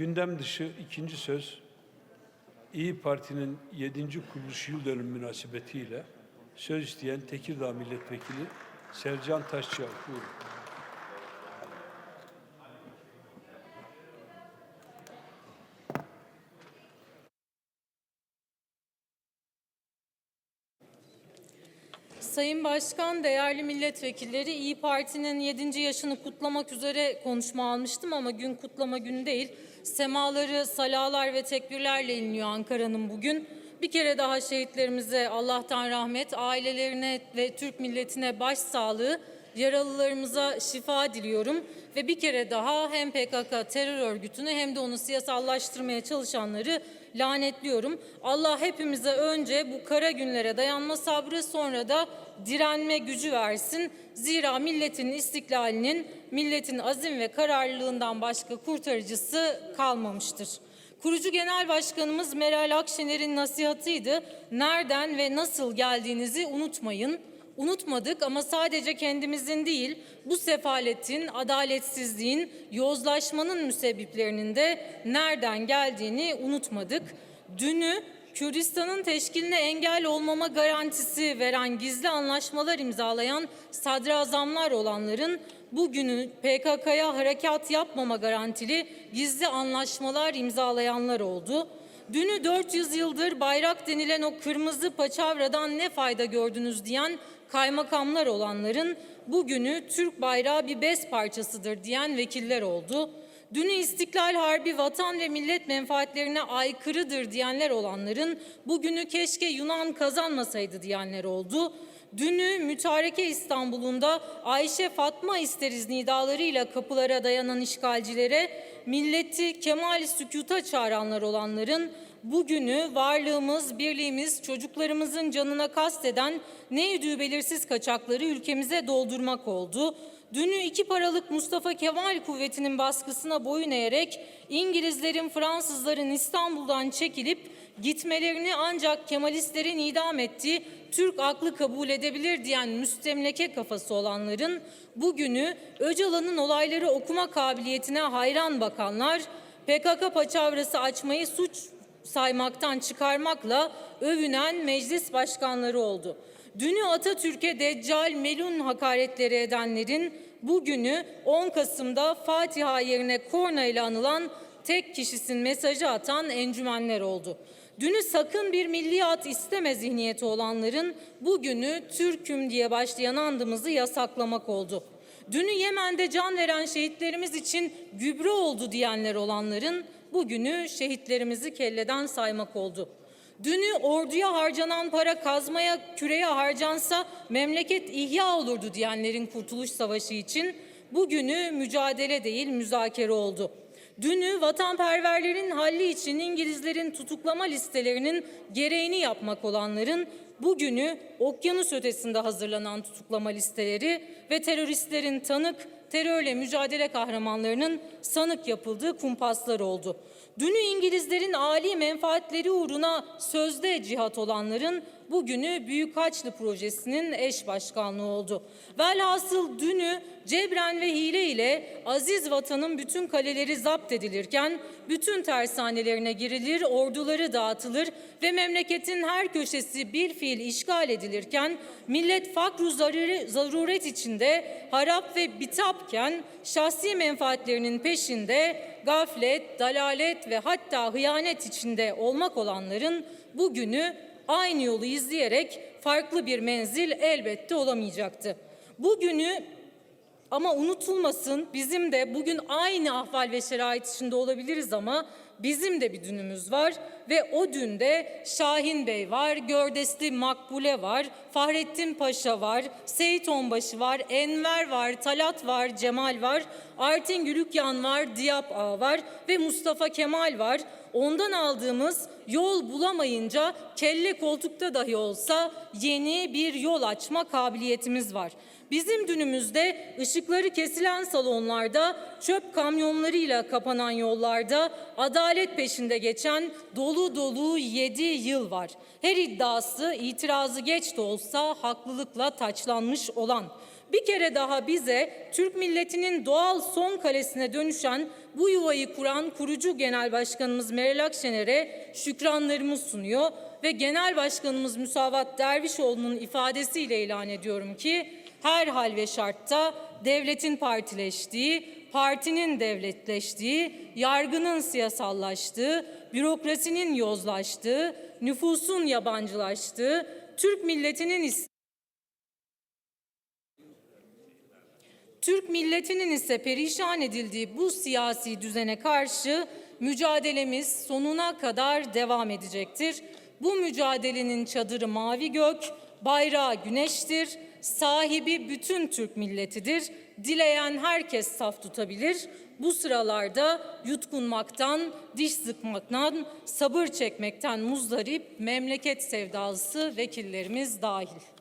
Gündem dışı ikinci söz İyi Parti'nin 7. kuruluş yıl dönümü münasebetiyle söz isteyen Tekirdağ Milletvekili Sercan Taşçıal. Buyurun. Sayın Başkan, değerli milletvekilleri, İyi Parti'nin 7. yaşını kutlamak üzere konuşma almıştım ama gün kutlama günü değil. Semaları, salalar ve tekbirlerle inliyor Ankara'nın bugün. Bir kere daha şehitlerimize Allah'tan rahmet, ailelerine ve Türk milletine başsağlığı, yaralılarımıza şifa diliyorum. Ve bir kere daha hem PKK terör örgütünü hem de onu siyasallaştırmaya çalışanları lanetliyorum. Allah hepimize önce bu kara günlere dayanma sabrı sonra da direnme gücü versin. Zira milletin istiklalinin, milletin azim ve kararlılığından başka kurtarıcısı kalmamıştır. Kurucu Genel Başkanımız Meral Akşener'in nasihatıydı. Nereden ve nasıl geldiğinizi unutmayın. Unutmadık ama sadece kendimizin değil, bu sefaletin, adaletsizliğin, yozlaşmanın müsebbiplerinin de nereden geldiğini unutmadık. Dünü Kürdistan'ın teşkiline engel olmama garantisi veren gizli anlaşmalar imzalayan sadrazamlar olanların bugünü PKK'ya harekat yapmama garantili gizli anlaşmalar imzalayanlar oldu. Dünü 400 yıldır bayrak denilen o kırmızı paçavradan ne fayda gördünüz diyen kaymakamlar olanların bugünü Türk bayrağı bir bez parçasıdır diyen vekiller oldu. Dünü İstiklal Harbi vatan ve millet menfaatlerine aykırıdır diyenler olanların bugünü keşke Yunan kazanmasaydı diyenler oldu. Dünü mütareke İstanbul'unda Ayşe Fatma isteriz nidalarıyla kapılara dayanan işgalcilere milleti kemal sükuta çağıranlar olanların bugünü varlığımız, birliğimiz, çocuklarımızın canına kasteden neydi belirsiz kaçakları ülkemize doldurmak oldu. Dünü iki paralık Mustafa Kemal kuvvetinin baskısına boyun eğerek İngilizlerin, Fransızların İstanbul'dan çekilip gitmelerini ancak Kemalistlerin idam ettiği Türk aklı kabul edebilir diyen müstemleke kafası olanların bugünü Öcalan'ın olayları okuma kabiliyetine hayran bakanlar PKK paçavrası açmayı suç saymaktan çıkarmakla övünen meclis başkanları oldu. Dünü Atatürk'e deccal melun hakaretleri edenlerin bugünü 10 Kasım'da Fatiha yerine korna ile anılan tek kişisin mesajı atan encümenler oldu. Dünü sakın bir milliyat isteme zihniyeti olanların bugünü Türk'üm diye başlayan andımızı yasaklamak oldu. Dünü Yemen'de can veren şehitlerimiz için gübre oldu diyenler olanların bugünü şehitlerimizi kelleden saymak oldu. Dünü orduya harcanan para kazmaya, küreye harcansa memleket ihya olurdu diyenlerin Kurtuluş Savaşı için bugünü mücadele değil müzakere oldu. Dünü vatanperverlerin halli için İngilizlerin tutuklama listelerinin gereğini yapmak olanların bugünü okyanus ötesinde hazırlanan tutuklama listeleri ve teröristlerin tanık, terörle mücadele kahramanlarının sanık yapıldığı kumpaslar oldu. Dünü İngilizlerin âli menfaatleri uğruna sözde cihat olanların bugünü Büyük Haçlı Projesi'nin eş başkanlığı oldu. Velhasıl dünü cebren ve hile ile aziz vatanın bütün kaleleri zapt edilirken, bütün tersanelerine girilir, orduları dağıtılır ve memleketin her köşesi bir fiil işgal edilirken, millet fakru zaruret içinde harap ve bitapken, şahsi menfaatlerinin peşinde gaflet, dalalet ve hatta hıyanet içinde olmak olanların bugünü aynı yolu izleyerek farklı bir menzil elbette olamayacaktı. Bugünü ama unutulmasın bizim de bugün aynı ahval ve şerait içinde olabiliriz ama bizim de bir dünümüz var ve o dünde Şahin Bey var, Gördesli Makbule var, Fahrettin Paşa var, Seyit Onbaşı var, Enver var, Talat var, Cemal var, Artin Gülükyan var, Diyap Ağa var ve Mustafa Kemal var. Ondan aldığımız yol bulamayınca kelle koltukta dahi olsa yeni bir yol açma kabiliyetimiz var. Bizim dünümüzde ışıkları kesilen salonlarda, çöp kamyonlarıyla kapanan yollarda adalet peşinde geçen dolu dolu 7 yıl var. Her iddiası, itirazı geç de olsa haklılıkla taçlanmış olan Bir kere daha bize Türk milletinin doğal son kalesine dönüşen bu yuvayı kuran kurucu Genel Başkanımız Meral Akşener'e şükranlarımı sunuyor ve Genel Başkanımız Müsavat Dervişoğlu'nun ifadesiyle ilan ediyorum ki her hal ve şartta devletin partileştiği, partinin devletleştiği, yargının siyasallaştığı, bürokrasinin yozlaştığı, nüfusun yabancılaştığı, Türk milletinin Türk milletinin ise perişan edildiği bu siyasi düzene karşı mücadelemiz sonuna kadar devam edecektir. Bu mücadelenin çadırı mavi gök, bayrağı güneştir, sahibi bütün Türk milletidir. Dileyen herkes saf tutabilir. Bu sıralarda yutkunmaktan, diş sıkmaktan, sabır çekmekten muzdarip memleket sevdalısı vekillerimiz dahil.